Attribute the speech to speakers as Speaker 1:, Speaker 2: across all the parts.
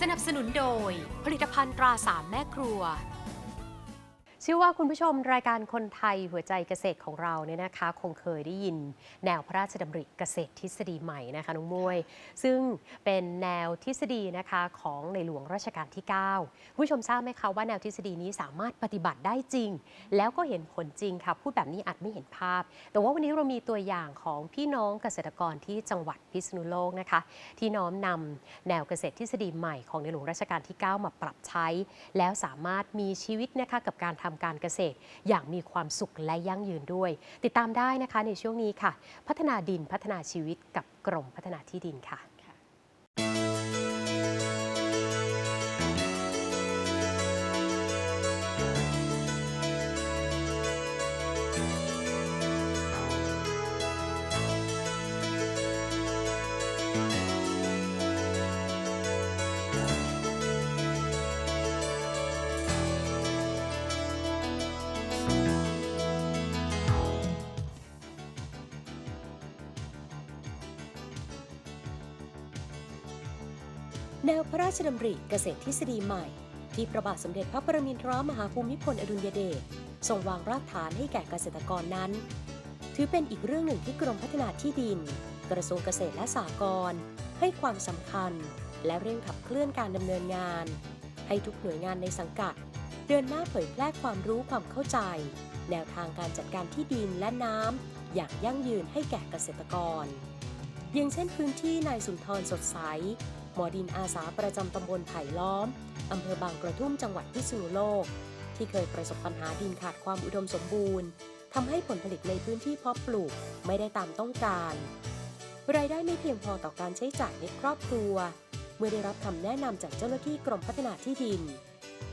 Speaker 1: สนับสนุนโดยผลิตภัณฑ์ตราสามแม่ครัว
Speaker 2: เชื่อว่าคุณผู้ชมรายการคนไทยหัวใจเกษตรของเราเนี่ยนะคะ คงเคยได้ยินแนวพระราชดำริเกษตรทฤษฎีใหม่นะคะน้องมวย ซึ่งเป็นแนวทฤษฎีนะคะของในหลวงรัชกาลที่ 9 คุณผู้ชมทราบไหมคะว่าแนวทฤษฎีนี้สามารถปฏิบัติได้จริง แล้วก็เห็นผลจริงค่ะพูดแบบนี้อาจไม่เห็นภาพ แต่ว่าวันนี้เรามีตัวอย่างของพี่น้องเกษตรกรที่จังหวัดพิษณุโลกนะคะ ที่น้อมนำแนวเกษตรทฤษฎีใหม่ของในหลวงรัชกาลที่ 9 มาปรับใช้ แล้วสามารถมีชีวิตนะคะกับการทำการเกษตร อย่างมีความสุขและยั่งยืนด้วย ติดตามได้นะคะในช่วงนี้ค่ะ พัฒนาดินพัฒนาชีวิตกับกรมพัฒนาที่ดินค่ะ
Speaker 3: แนวพระราชดำริเกษตรทฤษฎีใหม่ ที่พระบาทสมเด็จพระปรมินทรมหาภูมิพลอดุลยเดชทรงวางรากฐานให้แก่เกษตรกรนั้น ถือเป็นอีกเรื่องหนึ่งที่กรมพัฒนาที่ดิน กระทรวงเกษตรและสหกรณ์ให้ความสำคัญ และเร่งขับเคลื่อนการดำเนินงาน ให้ทุกหน่วยงานในสังกัด เดินหน้าเผยแพร่ความรู้ความเข้าใจ แนวทางการจัดการที่ดินและน้ำอย่างยั่งยืนให้แก่เกษตรกร อย่างเช่นพื้นที่นายสุนทรสดใส หมอดินอาสาประจำตำบลไผ่ล้อม อำเภอบางกระทุ่มจังหวัดพิษณุโลก ที่เคยประสบปัญหาดินขาดความอุดมสมบูรณ์ทำให้ผลผลิตในพื้นที่เพาะปลูกไม่ได้ตามต้องการ รายได้ไม่เพียงพอต่อการใช้จ่ายในครอบครัว เมื่อได้รับคำแนะนำจากเจ้าหน้าที่กรมพัฒนาที่ดิน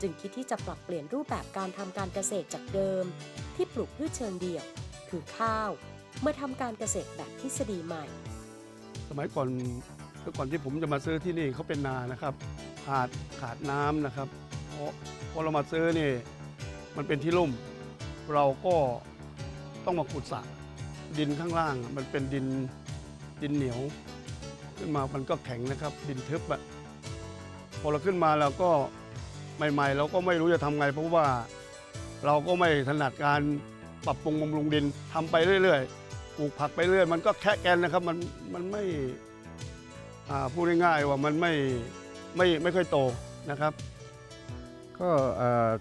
Speaker 3: จึงคิดที่จะปรับเปลี่ยนรูปแบบการทำการเกษตรจากเดิม ที่ปลูกพืชเชิงเดี่ยว คือข้าวมาทำการเกษตรแบบทฤษฎีใหม่
Speaker 4: สมัยก่อน เมื่อก่อนที่ผมจะมาซื้อที่นี่เขาเป็นนานะครับ ขาดขาดน้ำนะครับเพราะพอเรามาซื้อนี่มันเป็นที่ลุ่ม เราก็ต้องมาขุดสระดินข้างล่าง มันเป็นดินดินเหนียว ขึ้นมามันก็แข็งนะครับ ดินทึบอะพอเราขึ้นมาเราก็ใหม่ ๆ เราก็ไม่รู้จะทำไง เพราะว่าเราก็ไม่ถนัดการปรับปรุงบำรุงดินทำไปเรื่อยๆปลูกผักไปเรื่อย มันก็แค่แกนนะครับมันมันไม่ พูดง่ายๆว่ามันไม่ไม่ไม่ค่อยโตนะครับ
Speaker 5: ก็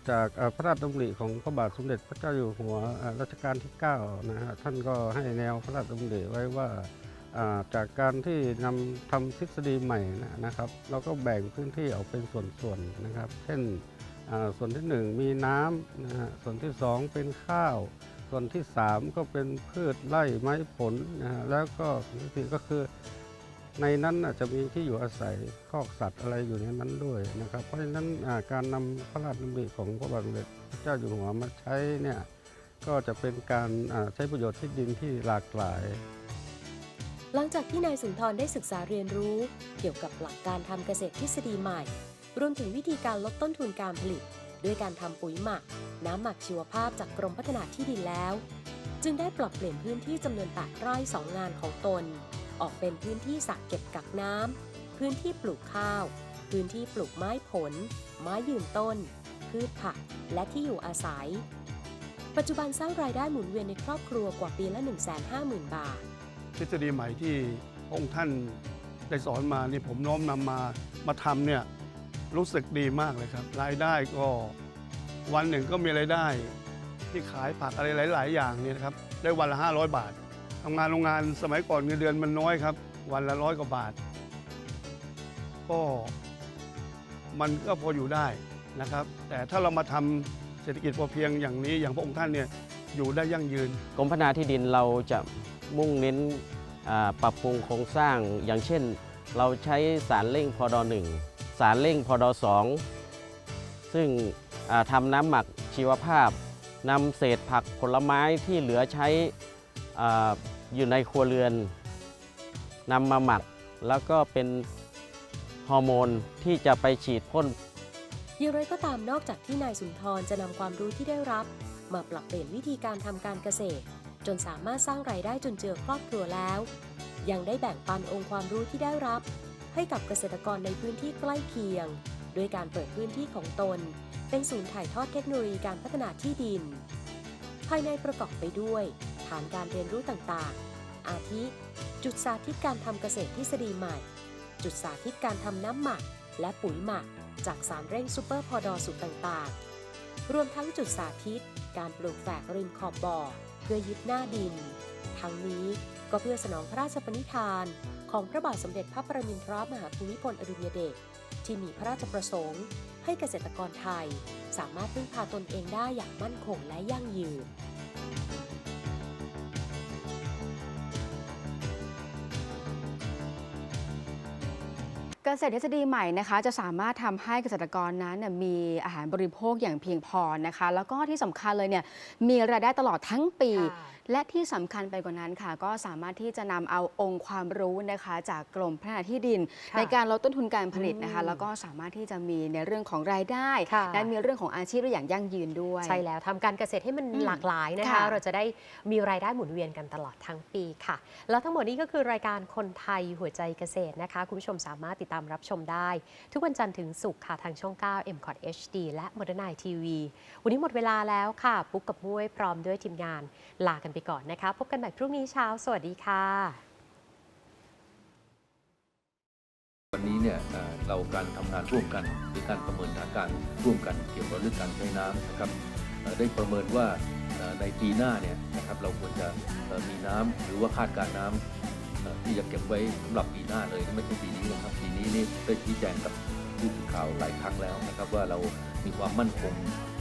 Speaker 5: จากพระราชดำริของพระบาทสมเด็จพระเจ้าอยู่หัวรัชกาลที่9นะฮะท่านก็ให้แนวพระราชดำริไว้ว่าจากการที่นำทำทฤษฎีใหม่นะครับ เราก็แบ่งพื้นที่ออกเป็นส่วนๆนะครับ เช่นส่วนที่ 1 มีน้ำนะฮะส่วนที่ 2 เป็นข้าว ส่วนที่ 3 ก็เป็นพืชไร่ไม้ผลนะฮะแล้วก็ส่วนที่สี่ก็คือ ในนั้นน่ะจะมีที่อยู่อาศัยคอกสัตว์อะไรอยู่ในนั้นด้วยนะครับ เพราะฉะนั้นาการนำพระราชดำริของพระบาทสมเด็จพระเจ้าอยู่หัวมาใช้เนี่ยก็จะเป็นการาใช้ประโยชน์ที่ดินที่หลากหลาย
Speaker 3: หลังจากที่นายสุนทรได้ศึกษาเรียนรู้ เกี่ยวกับหลักการทำเกษตรทฤษฎีใหม่ รวมถึงวิธีการลดต้นทุนการผลิต ด้วยการทำปุ๋ยหมัก น้ำหมักชีวภาพจากกรมพัฒนาที่ดินแล้ว จึงได้ปรับเปลี่ยนพื้นที่จำนวน8ไร่สองงานของตน ออกเป็นพื้นที่สระเก็บกักน้ำ พื้นที่ปลูกข้าว พื้นที่ปลูกไม้ผล ไม้ยืนต้น พืชผัก และที่อยู่อาศัย ปัจจุบันสร้างรายได้หมุนเวียนในครอบครัวกว่าปีละ 150,000 บาท
Speaker 4: ทฤษฎีใหม่ที่องค์ท่านได้สอนมานี่ผมน้อมนำมามาทำเนี่ยรู้สึกดีมากเลยครับ รายได้ก็วันหนึ่งก็มีรายได้ ที่ขายผักอะไรหลาย ๆ อย่างเนี่ยนะครับได้วันละ 500 บาทำงานโรงงานสมัยก่อนเงินเดือนมันน้อยครับ วันละร้อยกว่าบาท ก็มันก็พออยู่ได้นะครับ แต่ถ้าเรามาทำเศรษฐกิจพอเพียงอย่างนี้อย่างพระองค์ท่านเนี่ยอยู่ได้ยั่งยืน
Speaker 6: กรมพัฒนาที่ดินเราจะมุ่งเน้นปรับปรุงโครงสร้างอย่างเช่น เราใช้สารเร่งพอดอ1สารเร่งพอดอ2ซึ่งอ่าทำน้ำหมักชีวภาพนำเศษผักผลไม้ที่เหลือใช้ อยู่ในครัวเรือนนำมาหมัก แล้วก็เป็นฮอร์โมนที่จะไปฉีดพ่น
Speaker 3: อย่างไรก็ตามนอกจากที่นายสุนทรจะนำความรู้ที่ได้รับ มาปรับเปลี่ยนวิธีการทำการเกษตร จนสามารถสร้างรายได้จนเจือครอบครัวแล้ว ยังได้แบ่งปันองค์ความรู้ที่ได้รับ ให้กับเกษตรกรในพื้นที่ใกล้เคียงโดยการเปิดพื้นที่ของตน เป็นศูนย์ถ่ายทอดเทคโนโลยีการพัฒนาที่ดิน ภายในประกอบไปด้วย ฐานการเรียนรู้ต่างๆ อาทิ จุดสาธิตการทำเกษตรทฤษฎีใหม่ จุดสาธิตการทำน้ำหมัก และปุ๋ยหมัก จากสารเร่งซูเปอร์พอดอสูตรต่างๆ รวมทั้งจุดสาธิต การปลูกแฝกริมขอบบ่อ เพื่อยึดหน้าดิน ทั้งนี้ก็เพื่อสนองพระราชปณิธาน ของพระบาทสมเด็จพระปรมินทรมหาภูมิพลอดุลยเดชที่มีพระราชประสงค์ ให้เกษตรกรไทย สามารถพึ่งพาตนเองได้อย่างมั่นคงและยั่งยืน
Speaker 7: เกษตรทฤษฎีใหม่นะคะจะสามารถทำให้เกษตรกรนั้นมีอาหารบริโภคอย่างเพียงพอนะคะ แล้วก็ที่สำคัญเลยเนี่ยมีรายได้ตลอดทั้งปี และที่สำคัญไปกว่านั้นค่ะ ก็สามารถที่จะนำเอาองค์ความรู้นะคะจากกรมพัฒนาที่ดิน
Speaker 2: ค่ะ
Speaker 7: ในการลดต้นทุนการผลิตนะคะ
Speaker 2: อืม
Speaker 7: แล้วก็สามารถที่จะมีในเรื่องของรายได้
Speaker 2: ค่ะ
Speaker 7: และมีเรื่องของอาชีพได้อย่างยั่งยืนด้วย
Speaker 2: ใช่แล้วทำการเกษตรให้มัน
Speaker 7: อืม
Speaker 2: หลากหลายนะคะ
Speaker 7: ค่ะ
Speaker 2: เราจะได้มีรายได้หมุนเวียนกันตลอดทั้งปีค่ะ แล้วทั้งหมดนี้ก็คือรายการคนไทยหัวใจเกษตรนะคะ คุณผู้ชมสามารถติดตามรับชมได้ ทุกวันจันทร์ถึงศุกร์ค่ะทางช่อง 9 m c o t HD และ Modern Night TV วันนี้หมดเวลาแล้วค่ะ ปุ๊กกับมุ้ยพร้อมด้วยทีมงานลากันไปไปก่อนนะคะ พบกันใหม่พรุ่งนี้เช้า สวัสดีค่ะ
Speaker 8: วันนี้เนี่ยเราการทำงานร่วมกันหรือการประเมินสถานการณ์ร่วมกันเกี่ยวกับเรื่องการใช้น้ำนะครับได้ประเมินว่าในปีหน้าเนี่ยนะครับเราควรจะมีน้ำหรือว่าคาดการณ์น้ำเอ่อที่จะเก็บไว้สำหรับปีหน้าเลยไม่ใช่ปีนี้นะครับปีนี้นี่ได้ชี้แจงกับผู้สื่อข่าวหลายครั้งแล้วนะครับว่าเรามีความมั่นคง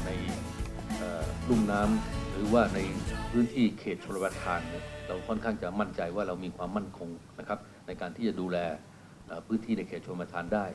Speaker 8: ในลุ่มน้ำหรือว่าใน พื้นที่เขตชลประทานเราค่อนข้างจะมั่นใจว่าเรามีความมั่นคงนะครับในการที่จะดูแลพื้นที่ในเขตชลประทานได้